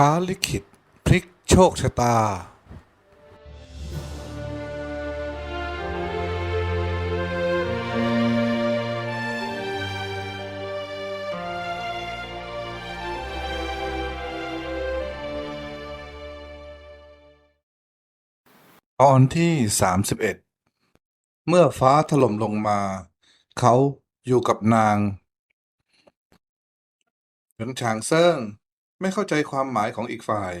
ท้าลิขิต พลิกโชคชะตา ตอนที่สามสิบเอ็ดเมื่อฟ้าถล่มลงมา เขาอยู่กับนางเหวินฉางเซิ่ง ไม่เข้าใจความหมายของอีกฝ่าย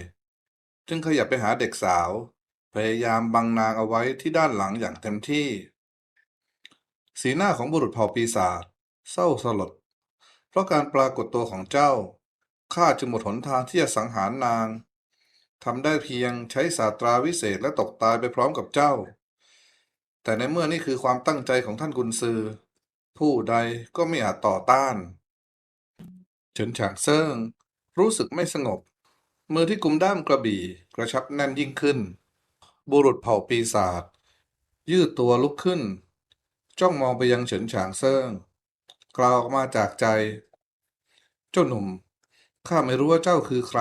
จึงขยับไปหาเด็กสาว พยายามบังนางเอาไว้ที่ด้านหลังอย่างเต็มที่ สีหน้าของบุรุษเผ่าปีศาจเศร้าสลด เพราะการปรากฏตัวของเจ้าข้าจึงหมดหนทางที่จะสังหารนางทำได้เพียงใช้ศาสตราวิเศษและตกตายไปพร้อมกับเจ้า แต่ในเมื่อนี่คือความตั้งใจของท่านกุนซือ ผู้ใดก็ไม่อาจต่อต้าน เฉินฉางเซิ่ง รู้สึกไม่สงบ มือที่กุมด้ามกระบี่กระชับแน่นยิ่งขึ้น บุรุษเผ่าปีศาจยืดตัวลุกขึ้น จ้องมองไปยังเฉินฉางเซิ่งกล่าวออกมาจากใจ เจ้าหนุ่ม ข้าไม่รู้ว่าเจ้าคือใคร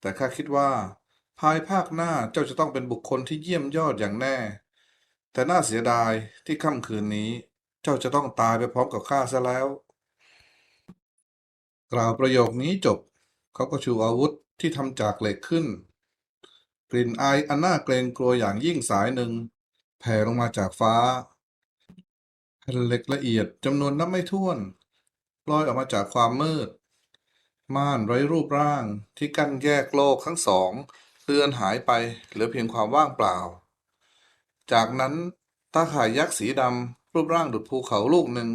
แต่ข้าคิดว่า ภายภาคหน้าเจ้าจะต้องเป็นบุคคลที่เยี่ยมยอดอย่างแน่ แต่น่าเสียดายที่ค่ำคืนนี้ เจ้าจะต้องตายไปพร้อมกับข้าซะแล้ว กล่าวประโยคนี้จบ เขาก็ชูอาวุธที่ทำจากเหล็กขึ้น กลิ่นอายอันน่าเกรงกลัวอย่างยิ่งสายหนึ่ง แผ่ลงมาจากฟ้าแผ่นเหล็กละเอียดจำนวนนับไม่ถ้วนลอยออกมาจากความมืด ม่านไร้รูปร่างที่กั้นแยกโลกทั้งสองเลือนหายไปเหลือเพียงความว่างเปล่า จากนั้นตาข่ายยักษ์สีดำรูปร่างดุจภูเขาลูกหนึ่ง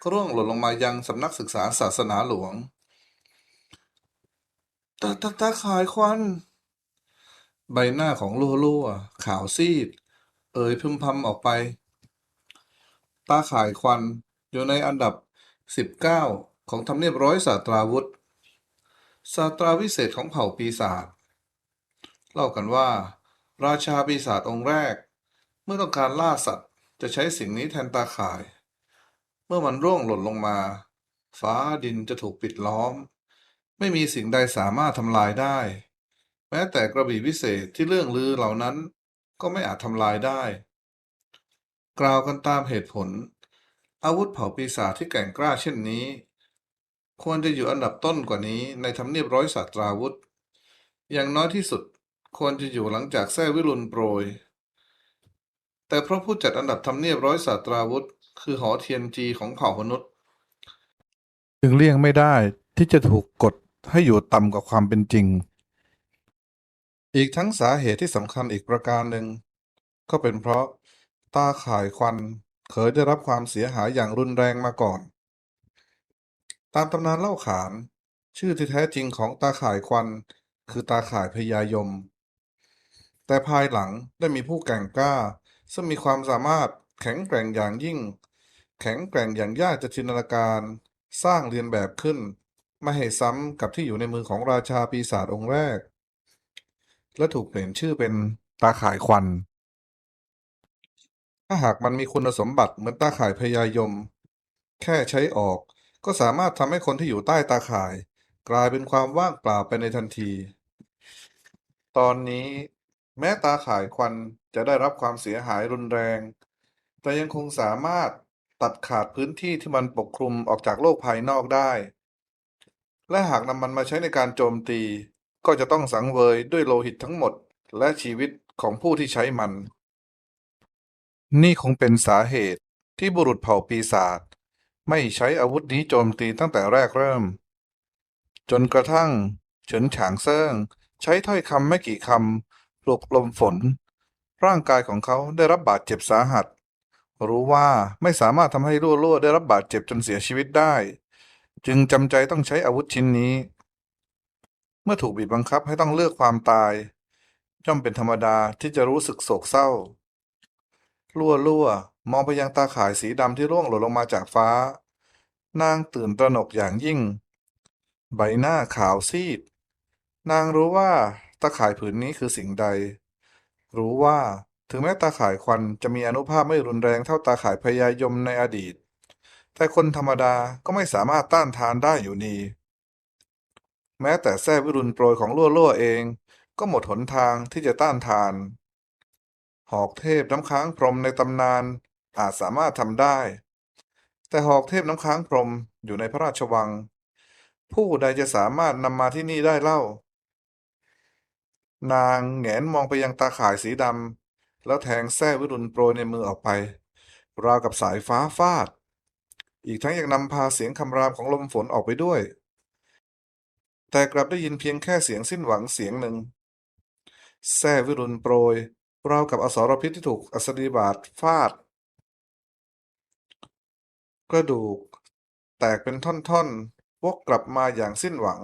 ก็ร่วงหล่นลงมายังสำนักศึกษาศาสนาหลวง ตาตาตาขายควัน ใบหน้าของลัวลัวๆขาวซีด เอ่ยพึมพำออกไป ตาขายควัน อยู่ในอันดับ 19 ของทำเนียบร้อยศาสตราวุธศาสตราวิเศษของเผ่าปีศาจเล่ากันว่า ราชาปีศาจองค์แรก เมื่อต้องการล่าสัตว์จะใช้สิ่งนี้แทนตาข่าย เมื่อมันร่วงหล่นลงมา ฟ้าดินจะถูกปิดล้อม ไม่มีสิ่งใดสามารถทำลายได้ แม้แต่กระบี่วิเศษที่เรื่องลือเหล่านั้นก็ไม่อาจทำลายได้ กล่าวกันตามเหตุผล อาวุธเผ่าปีศาจที่แก่งกล้าเช่นนี้ ควรจะอยู่อันดับต้นกว่านี้ในทำเนียบร้อยศาสตราวุธ อย่างน้อยที่สุดควรจะอยู่หลังจากแท้วิรุณโปรย แต่เพราะผู้จัดอันดับทำเนียบร้อยศาสตราวุธ คือหอเทียนจีของเผ่ามนุษย์ จึงเลี่ยงไม่ได้ที่จะถูกกด ให้อยู่ต่ำกว่าความเป็นจริง อีกทั้งสาเหตุที่สำคัญอีกประการหนึ่ง ก็เป็นเพราะตาข่ายควันเคยได้รับความเสียหายอย่างรุนแรงมาก่อน ตามตำนานเล่าขาน ชื่อที่แท้จริงของตาข่ายควัน คือตาข่ายพญายม แต่ภายหลังได้มีผู้แก่งกล้า ซึ่งมีความสามารถแข็งแกร่งอย่างยิ่ง แข็งแกร่งอย่างยากจะจินตนาการ สร้างเรียนแบบขึ้น ไม่ให้ซ้ำกับที่อยู่ในมือของราชาปีศาจองค์แรก และถูกเปลี่ยนชื่อเป็นตาข่ายควัน ถ้าหากมันมีคุณสมบัติเหมือนตาข่ายพญายม แค่ใช้ออกก็สามารถทำให้คนที่อยู่ใต้ตาข่าย กลายเป็นความว่างเปล่าไปในทันที ตอนนี้ แม้ตาข่ายควันจะได้รับความเสียหายรุนแรง แต่ยังคงสามารถตัดขาดพื้นที่ที่มันปกคลุมออกจากโลกภายนอกได้ และหากนำมันมาใช้ในการโจมตี ก็จะต้องสังเวยด้วยโลหิตทั้งหมด และชีวิตของผู้ที่ใช้มัน นี่คงเป็นสาเหตุที่บุรุษเผ่าปีศาจไม่ใช้อาวุธนี้โจมตีตั้งแต่แรกเริ่ม จนกระทั่ง เฉินฉางเซิ่ง ใช้ถ้อยคำไม่กี่คำปลุกลมฝน ร่างกายของเขาได้รับบาดเจ็บสาหัส รู้ว่าไม่สามารถทำให้รั่วรั่วได้รับบาดเจ็บจนเสียชีวิตได้ จึงจำใจต้องใช้อาวุธชิ้นนี้ เมื่อถูกบีบบังคับให้ต้องเลือกความตาย ย่อมเป็นธรรมดาที่จะรู้สึกโศกเศร้าลั่วลั่วมองไปยังตาข่ายสีดำที่ร่วงหล่นลงมาจากฟ้า นางตื่นตระหนกอย่างยิ่ง ใบหน้าขาวซีด นางรู้ว่าตาข่ายผืนนี้คือสิ่งใด รู้ว่าถึงแม้ตาข่ายควันจะมีอนุภาพไม่รุนแรงเท่าตาข่ายพญายมในอดีต แต่คนธรรมดาก็ไม่สามารถต้านทานได้อยู่ดี แม้แต่แท้วิรุณโปรยของลั่วล่วเอง ก็หมดหนทางที่จะต้านทาน หอกเทพน้ำค้างพรหมในตำนานอาจสามารถทำได้ แต่หอกเทพน้ำค้างพรหมอยู่ในพระราชวัง ผู้ใดจะสามารถนำมาที่นี่ได้เล่า นางแหงนมองไปยังตาข่ายสีดำแล้วแทงแส้วิรุณโปรยในมือออกไป ราวกับสายฟ้าฟาด อีกทั้งยังนำพาเสียงคำรามของลมฝนออกไปด้วย แต่กลับได้ยินเพียงแค่เสียงสิ้นหวังเสียงหนึ่งแส้วิรุณโปรยราวกับอสรพิษที่ถูกอัสดีบาทฟาด กระดูก แตกเป็นท่อนๆวกกลับมาอย่างสิ้นหวัง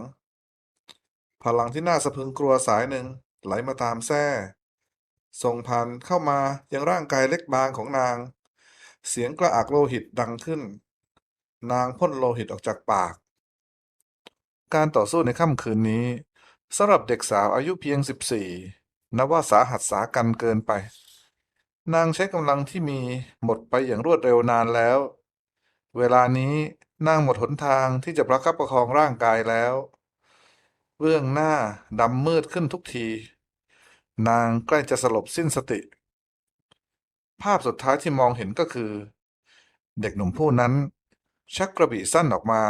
พลังที่น่าสะพึงกลัวสายหนึ่งไหลมาตามแส้ส่งผ่านเข้ามายังร่างกายเล็กบางของนาง เสียงกระอักโลหิตดังขึ้น นางพ่นโลหิตออกจากปาก การต่อสู้ในค่ำคืนนี้สำหรับเด็กสาวอายุเพียง14นับว่าสาหัสสากันเกินไป นางใช้กำลังที่มีหมดไปอย่างรวดเร็วนานแล้ว เวลานี้นางหมดหนทางที่จะประคับประคองร่างกายแล้ว เบื้องหน้าดำมืดขึ้นทุกที นางใกล้จะสลบสิ้นสติ ภาพสุดท้ายที่มองเห็นก็คือ เด็กหนุ่มผู้นั้น ชักกระบี่สั้นออกมา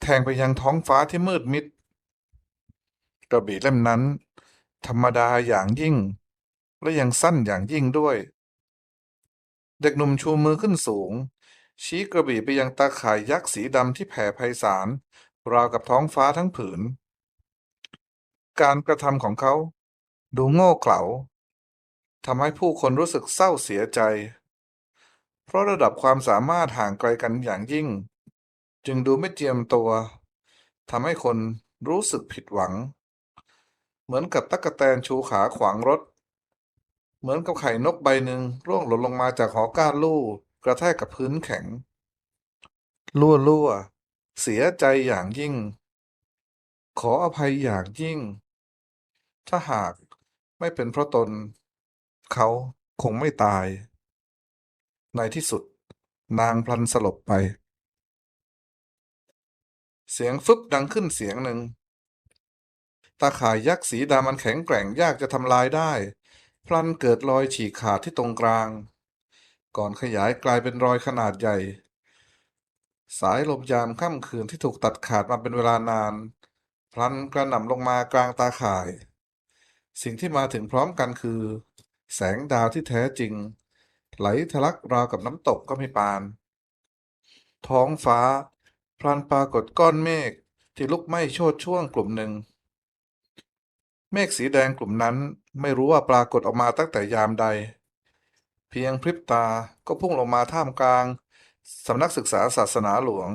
แทงไปยังท้องฟ้าที่มืดมิด กระบี่เล่มนั้น ธรรมดาอย่างยิ่ง และยังสั้นอย่างยิ่งด้วย เด็กหนุ่มชูมือขึ้นสูง ชี้กระบี่ไปยังตาข่ายยักษ์สีดำที่แผ่ไพศาลราวกับท้องฟ้าทั้งผืน การกระทำของเขา ดูโง่เขลาทำให้ผู้คนรู้สึกเศร้าเสียใจ เพราะระดับความสามารถห่างไกลกันอย่างยิ่ง จึงดูไม่เจียมตัวทำให้คนรู้สึกผิดหวัง เหมือนกับตั๊กแตนชูขาขวางรถ เหมือนกับไข่นกใบหนึ่งร่วงหล่นลงมาจากหอก้านลู่กระแทกกับพื้นแข็งลั่วลั่วเสียใจอย่างยิ่ง ขออภัยอย่างยิ่ง ถ้าหากไม่เป็นเพราะตน เขาคงไม่ตาย ในที่สุด นางพลันสลบไป เสียงฟึบดังขึ้นเสียงหนึ่ง ตาข่ายยักษ์สีดำมันแข็งแกร่งยากจะทำลายได้ พลันเกิดรอยฉีกขาดที่ตรงกลาง ก่อนขยายกลายเป็นรอยขนาดใหญ่ สายลมยามค่ำคืนที่ถูกตัดขาดมาเป็นเวลานาน พลันกระหน่ำลงมากลางตาข่าย สิ่งที่มาถึงพร้อมกันคือ แสงดาวที่แท้จริง ไหลทะลักราวกับน้ำตกก็ไม่ปาน ท้องฟ้า พลันปรากฏก้อนเมฆที่ลุกไหม้โชดช่วงกลุ่มหนึ่ง เมฆสีแดงกลุ่มนั้นไม่รู้ว่าปรากฏออกมาตั้งแต่ยามใด เพียงพริบตาก็พุ่งลงมาท่ามกลางสำนักศึกษาศาสนาหลวง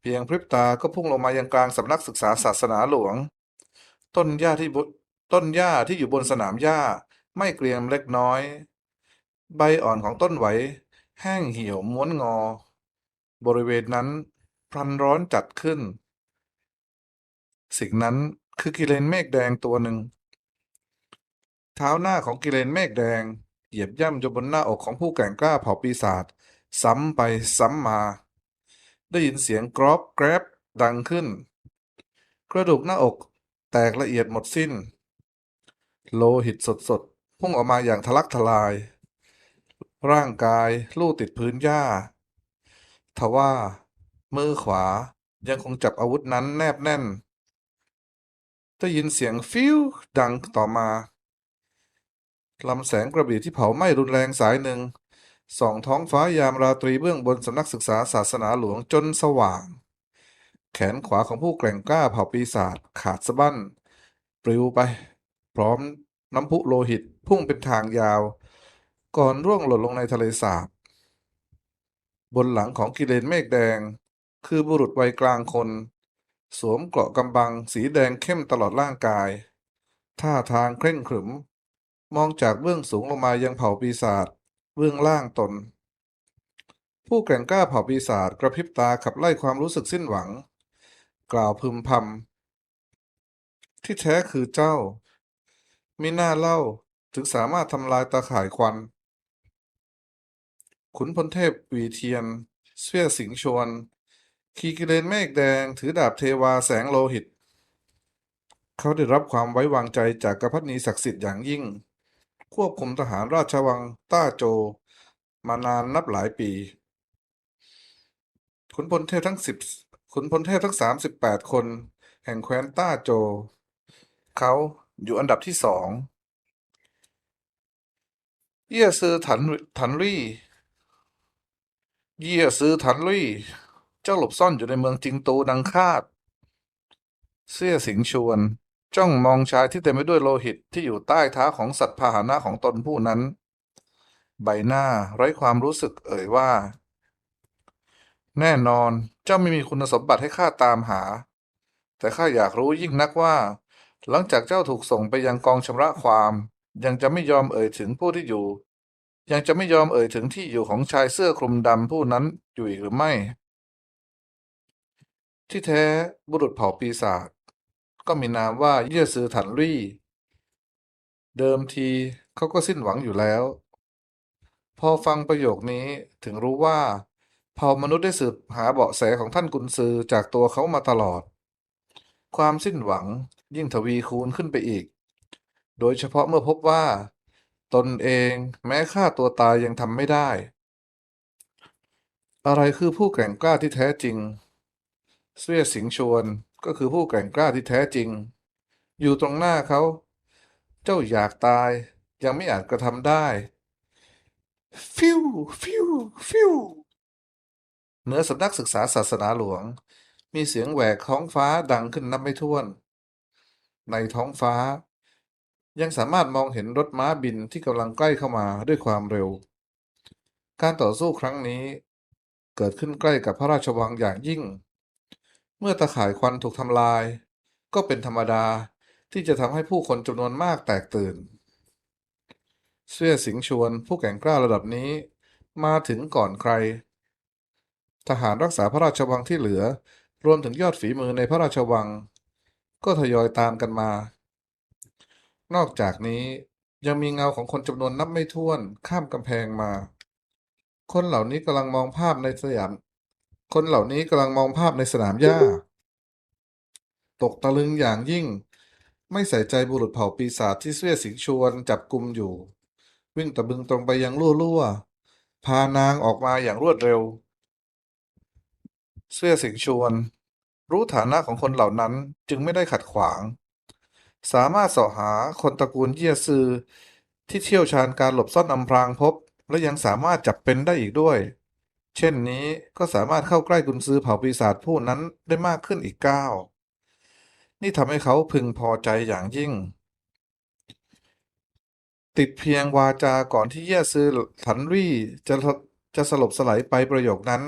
เพียงพริบตาก็พุ่งลงมายังกลางสำนักศึกษาศาสนาหลวง ต้นหญ้าที่ต้นหญ้าที่อยู่บนสนามหญ้าไม่เกรียมเล็กน้อย ใบอ่อนของต้นไหว แห้งเหี่ยวม้วนงอ บริเวณนั้นพลันร้อนจัดขึ้น สิ่งนั้นคือกิเลนเมฆแดงตัวหนึ่ง เท้าหน้าของกิเลนเมฆแดง เหยียบย่ำจนบนหน้าอกของผู้แก่งกล้าเผ่าปีศาจซ้ำไปซ้ำมา ได้ยินเสียงกรอบแกรบดังขึ้น กระดูกหน้าอกแตกละเอียดหมดสิ้น โลหิตสดๆพุ่งออกมาอย่างทะลักทลาย ร่างกายลู่ติดพื้นหญ้า ทว่า มือขวายังคงจับอาวุธนั้นแนบแน่น ได้ยินเสียงฟิวดังต่อมาลำแสงกระบี่ที่เผาไหม้รุนแรงสายหนึ่งส่องท้องฟ้ายามราตรีเบื้องบนสำนักศึกษาศาสนาหลวงจนสว่าง แขนขวาของผู้แกร่งกล้าเผ่าปีศาจขาดสะบั้น ปลิวไป พร้อมน้ำพุโลหิตพุ่งเป็นทางยาว ก่อนร่วงหล่นลงในทะเลสาบบนหลังของกิเลนเมฆแดง คือบุรุษวัยกลางคน สวมเกราะกำบังสีแดงเข้มตลอดร่างกาย ท่าทางเคร่งขรึม มองจากเบื้องสูงลงมายังเผ่าปีศาจเบื้องล่างตน ผู้แกร่งกล้าเผ่าปีศาจกระพริบตาขับไล่ความรู้สึกสิ้นหวัง กล่าวพึมพำที่แท้คือเจ้ามิน่าเล่าถึงสามารถทำลายตาข่ายควัน ขุนพลเทพวีเทียน เสวียสิงชวนคีกิเลนเมฆแดง ถือดาบเทวาแสงโลหิต เขาได้รับความไว้วางใจจากกษัตริย์ศักดิ์สิทธิ์อย่างยิ่ง ควบคุมทหารราชวังต้าโจ มานานนับหลายปี ขุนพลเทพทั้งสิบขุนพลเทพทั้งสามสิบแปดคน แห่งแคว้นต้าโจ เขาอยู่อันดับที่สองเยี่ยซือถันถันรี่ เยี่ยซือถันรี่เจ้าหลบซ่อนอยู่ในเมืองจิงตูดังคาด เสี่ยสิงชวน จ้องมองชายที่เต็มไปด้วยโลหิตที่อยู่ใต้เท้าของสัตว์พาหนะของตนผู้นั้น ใบหน้าไร้ความรู้สึกเอ่ยว่า แน่นอนเจ้าไม่มีคุณสมบัติให้ข้าตามหา แต่ข้าอยากรู้ยิ่งนักว่า หลังจากเจ้าถูกส่งไปยังกองชำระความ ยังจะไม่ยอมเอ่ยถึงผู้ที่อยู่ ยังจะไม่ยอมเอ่ยถึงที่อยู่ของชายเสื้อคลุมดำผู้นั้นอยู่อีกหรือไม่ ที่แท้บุรุษเผ่าปีศาจก็มีนามว่าเยี่ยซือถันรี่ เดิมทีเขาก็สิ้นหวังอยู่แล้ว พอฟังประโยคนี้ถึงรู้ว่าเผ่ามนุษย์ได้สืบหาเบาะแสของท่านกุนซือจากตัวเขามาตลอด ความสิ้นหวังยิ่งทวีคูณขึ้นไปอีก โดยเฉพาะเมื่อพบว่า ตนเองแม้ฆ่าตัวตายยังทำไม่ได้ อะไรคือผู้แกร่งกล้าที่แท้จริง เสวียสิงชวนก็คือผู้แกร่งกล้าที่แท้จริง อยู่ตรงหน้าเขา เจ้าอยากตายยังไม่อาจกระทำได้ ฟิวฟิวฟิวเหนือสำนักศึกษาศาสนาหลวง มีเสียงแหวกท้องฟ้าดังขึ้นนับไม่ถ้วน ในท้องฟ้า ยังสามารถมองเห็นรถม้าบินที่กำลังใกล้เข้ามาด้วยความเร็ว การต่อสู้ครั้งนี้ เกิดขึ้นใกล้กับพระราชวังอย่างยิ่ง เมื่อตะข่ายควันถูกทำลาย ก็เป็นธรรมดาที่จะทำให้ผู้คนจำนวนมากแตกตื่น เสื้อสิงชวนผู้แข่งกล้าระดับนี้ มาถึงก่อนใคร ทหารรักษาพระราชวังที่เหลือ รวมถึงยอดฝีมือในพระราชวัง ก็ทยอยตามกันมา นอกจากนี้ยังมีเงาของคนจำนวนนับไม่ถ้วนข้ามกำแพงมา คนเหล่านี้กำลังมองภาพในสยาม คนเหล่านี้กำลังมองภาพในสนามหญ้า ตกตะลึงอย่างยิ่ง ไม่ใส่ใจบุรุษเผ่าปีศาจที่เสื้อสิงชวนจับกลุมอยู่ วิ่งตะบึงตรงไปยังลั่วๆพานางออกมาอย่างรวดเร็ว เสื้อสิงชวน รู้ฐานะของคนเหล่านั้นจึงไม่ได้ขัดขวาง สามารถเสาะหาคนตระกูลเยียซือ ที่เชี่ยวชาญการหลบซ่อนอำพรางพบ และยังสามารถจับเป็นได้อีกด้วย เช่นนี้ก็สามารถเข้าใกล้กุนซือเผ่าปีศาจผู้นั้นได้มากขึ้นอีกก้าวนี่ทำให้เขาพึงพอใจอย่างยิ่ง ติดเพียงวาจาก่อนที่เย่ยซือถันรี่จะจะสลบสลายไปประโยคนั้น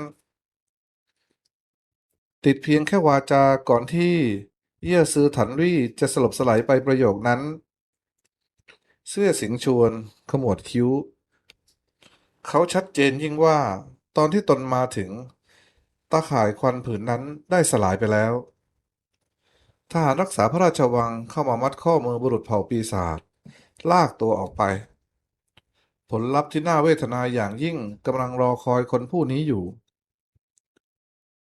ติดเพียงแค่วาจาก่อนที่ เย่ยซือถันรี่จะสลบสลายไปประโยคนั้น เสื้อสิงชวน ขมวดคิ้ว เขาชัดเจนยิ่งว่า ตอนที่ตนมาถึง ตาข่ายควันผืนนั้นได้สลายไปแล้วทหารรักษาพระราชวังเข้ามามัดข้อมือบุรุษเผ่าปีศาจลากตัวออกไป ผลลัพธ์ที่น่าเวทนาอย่างยิ่งกำลังรอคอยคนผู้นี้อยู่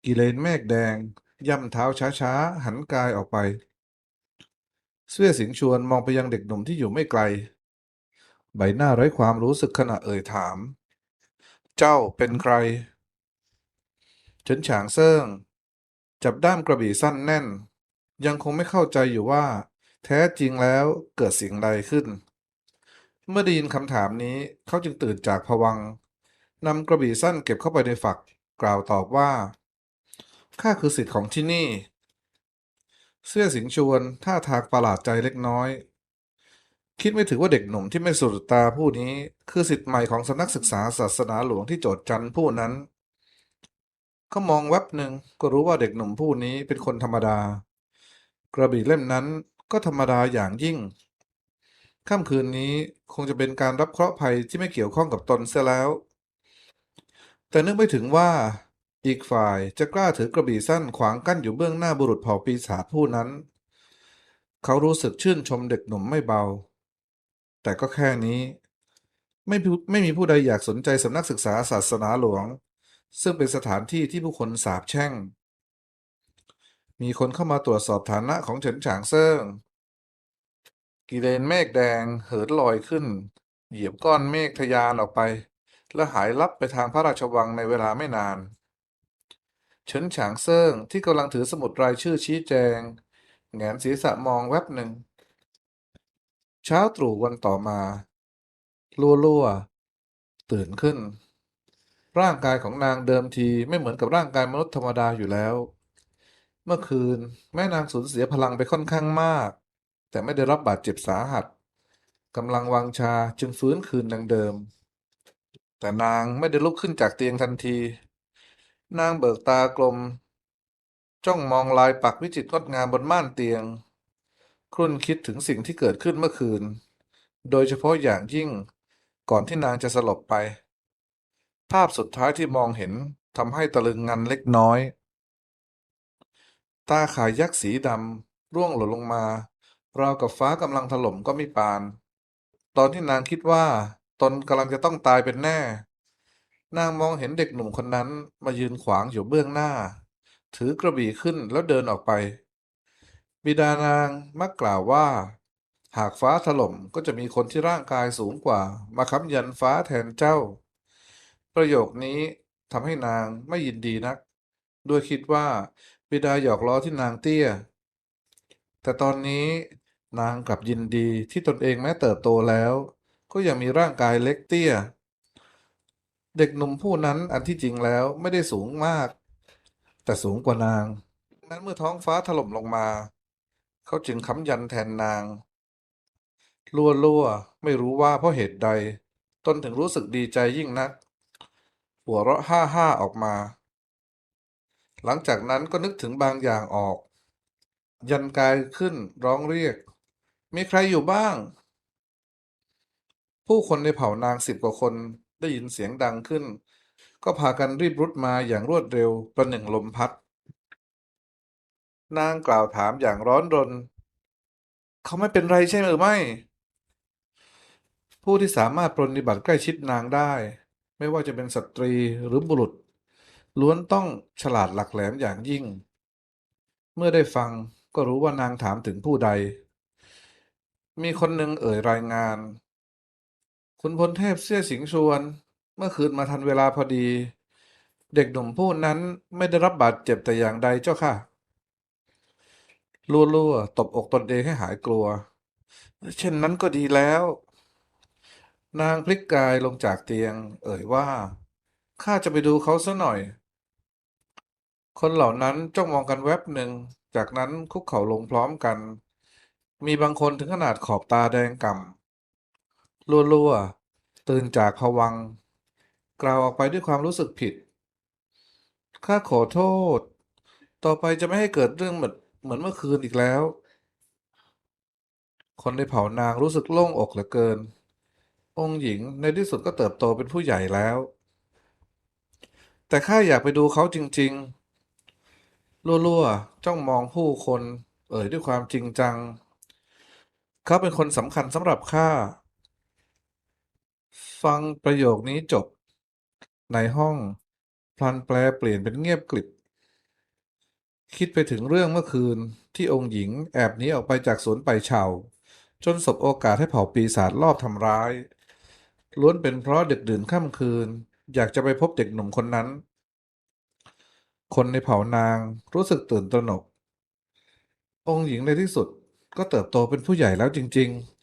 กิเลนเมฆแดง ย่ำเท้าช้าๆ หันกายออกไป เสื้อสิงชวนมองไปยังเด็กหนุ่มที่อยู่ไม่ไกล ใบหน้าไร้ความรู้สึกขณะเอ่ยถาม เจ้าเป็นใครเฉินฉางเซิ่ง จับด้ามกระบี่สั้นแน่น ยังคงไม่เข้าใจอยู่ว่า แท้จริงแล้วเกิดสิ่งใดขึ้น เมื่อได้ยินคำถามนี้เขาจึงตื่นจากผวังนำกระบี่สั้นเก็บเข้าไปในฝัก กล่าวตอบว่า ข้าคือสิทธิ์ของที่นี่ เสื้อสิงชวนท่าทางประหลาดใจเล็กน้อย คิดไม่ถึงว่าเด็กหนุ่มที่ไม่สุดตาผู้นี้ คือสิทธิ์ใหม่ของสำนักศึกษาศาสนาหลวงที่โจทย์จันผู้นั้นเขามองแวบหนึ่งก็รู้ว่าเด็กหนุ่มผู้นี้เป็นคนธรรมดา กระบี่เล่มนั้นก็ธรรมดาอย่างยิ่งค่ำคืนนี้คงจะเป็นการรับเคราะห์ภัยที่ไม่เกี่ยวข้องกับตนเสียแล้ว แต่นึกไม่ถึงว่า อีกฝ่ายจะกล้าถือกระบี่สั้นขวางกั้นอยู่เบื้องหน้าบุรุษเผ่าปีศาจผู้นั้น เขารู้สึกชื่นชมเด็กหนุ่มไม่เบา แต่ก็แค่นี้ ไม่ไม่มีผู้ใดอยากสนใจสำนักศึกษาศาสนาหลวง ซึ่งเป็นสถานที่ที่ผู้คนสาปแช่ง มีคนเข้ามาตรวจสอบฐานะของเฉินฉางเซิ่งกิเลนเมฆแดงเหินลอยขึ้น เหยียบก้อนเมฆทะยานออกไป และหายลับไปทางพระราชวังในเวลาไม่นาน เฉินฉางเซิ่งที่กำลังถือสมุดรายชื่อชี้แจงแหงนศีรษะมองแวบหนึ่ง เช้าตรู่วันต่อมา ลัวลัวตื่นขึ้น ร่างกายของนางเดิมทีไม่เหมือนกับร่างกายมนุษย์ธรรมดาอยู่แล้ว เมื่อคืนแม่นางสูญเสียพลังไปค่อนข้างมาก แต่ไม่ได้รับบาดเจ็บสาหัสกำลังวังชาจึงฟื้นคืนดังเดิม แต่นางไม่ได้ลุกขึ้นจากเตียงทันที นางเบิกตากลม จ้องมองลายปักวิจิตรงดงามบนม่านเตียง ครุ่นคิดถึงสิ่งที่เกิดขึ้นเมื่อคืน โดยเฉพาะอย่างยิ่งก่อนที่นางจะสลบไป ภาพสุดท้ายที่มองเห็นทำให้ตะลึงงันเล็กน้อย ตาขายยักษ์สีดำร่วงหล่นลงมาราวกับฟ้ากำลังถล่มก็ไม่ปาน ตอนที่นางคิดว่า ตนกำลังจะต้องตายเป็นแน่ นางมองเห็นเด็กหนุ่มคนนั้นมายืนขวางอยู่เบื้องหน้า ถือกระบี่ขึ้นแล้วเดินออกไป บิดานางมักกล่าวว่า หากฟ้าถล่มก็จะมีคนที่ร่างกายสูงกว่า มาค้ำยันฟ้าแทนเจ้า ประโยคนี้ทำให้นางไม่ยินดีนัก ด้วยคิดว่าบิดาหยอกล้อที่นางเตี้ย แต่ตอนนี้นางกลับยินดีที่ตนเองแม้เติบโตแล้ว ก็ยังมีร่างกายเล็กเตี้ย เด็กหนุ่มผู้นั้นอันที่จริงแล้วไม่ได้สูงมาก แต่สูงกว่านาง นั้นเมื่อท้องฟ้าถล่มลงมา เขาจึงค้ำยันแทนนาง ลัวลัวๆไม่รู้ว่าเพราะเหตุใด ตนถึงรู้สึกดีใจยิ่งนัก หัวเราะฮ่าฮ่าออกมา หลังจากนั้นก็นึกถึงบางอย่างออก ยันกายขึ้นร้องเรียก มีใครอยู่บ้าง ผู้คนในเผ่านางสิบกว่าคน ได้ยินเสียงดังขึ้น ก็พากันรีบรุดมาอย่างรวดเร็วประหนึ่งลมพัด นางกล่าวถามอย่างร้อนรน เขาไม่เป็นไรใช่หรือไม่ ผู้ที่สามารถปรนนิบัติใกล้ชิดนางได้ ไม่ว่าจะเป็นสตรีหรือบุรุษ ล้วนต้องฉลาดหลักแหลมอย่างยิ่ง เมื่อได้ฟังก็รู้ว่านางถามถึงผู้ใด มีคนหนึ่งเอ่ยรายงาน คุณพลเทพเสี่ยสิงชวน เมื่อคืนมาทันเวลาพอดี เด็กหนุ่มผู้นั้นไม่ได้รับบาดเจ็บแต่อย่างใดเจ้าค่ะลัวๆตบอกตนเองให้หายกลัว เช่นนั้นก็ดีแล้ว นางพลิกกายลงจากเตียง เอ่ยว่าข้าจะไปดูเขาซะหน่อย คนเหล่านั้นจ้องมองกันแวบหนึ่ง จากนั้นคุกเข่าลงพร้อมกัน มีบางคนถึงขนาดขอบตาแดงก่ำลัวๆ ตื่นจากภวัง กล่าวออกไปด้วยความรู้สึกผิด ข้าขอโทษ ต่อไปจะไม่ให้เกิดเรื่องเหมือนเหมือนเมื่อคืนอีกแล้ว คนในเผ่านางรู้สึกโล่งอกเหลือเกิน องค์หญิงในที่สุดก็เติบโตเป็นผู้ใหญ่แล้ว แต่ข้าอยากไปดูเขาจริงๆลัวๆ จ้องมองผู้คน เอ่ยด้วยความจริงจัง เขาเป็นคนสำคัญสำหรับข้า ฟังประโยคนี้จบ ในห้องพลันแปลเปลี่ยนเป็นเงียบกริบ คิดไปถึงเรื่องเมื่อคืนที่องค์หญิงแอบหนีออกไปจากสวนไปเฉาจนสบโอกาสให้เผ่าปีศาจลอบทำร้าย ล้วนเป็นเพราะดึกดื่นค่ำคืน อยากจะไปพบเด็กหนุ่มคนนั้น คนในเผ่านางรู้สึกตื่นตระหนก องค์หญิงในที่สุดก็เติบโตเป็นผู้ใหญ่แล้วจริง ๆ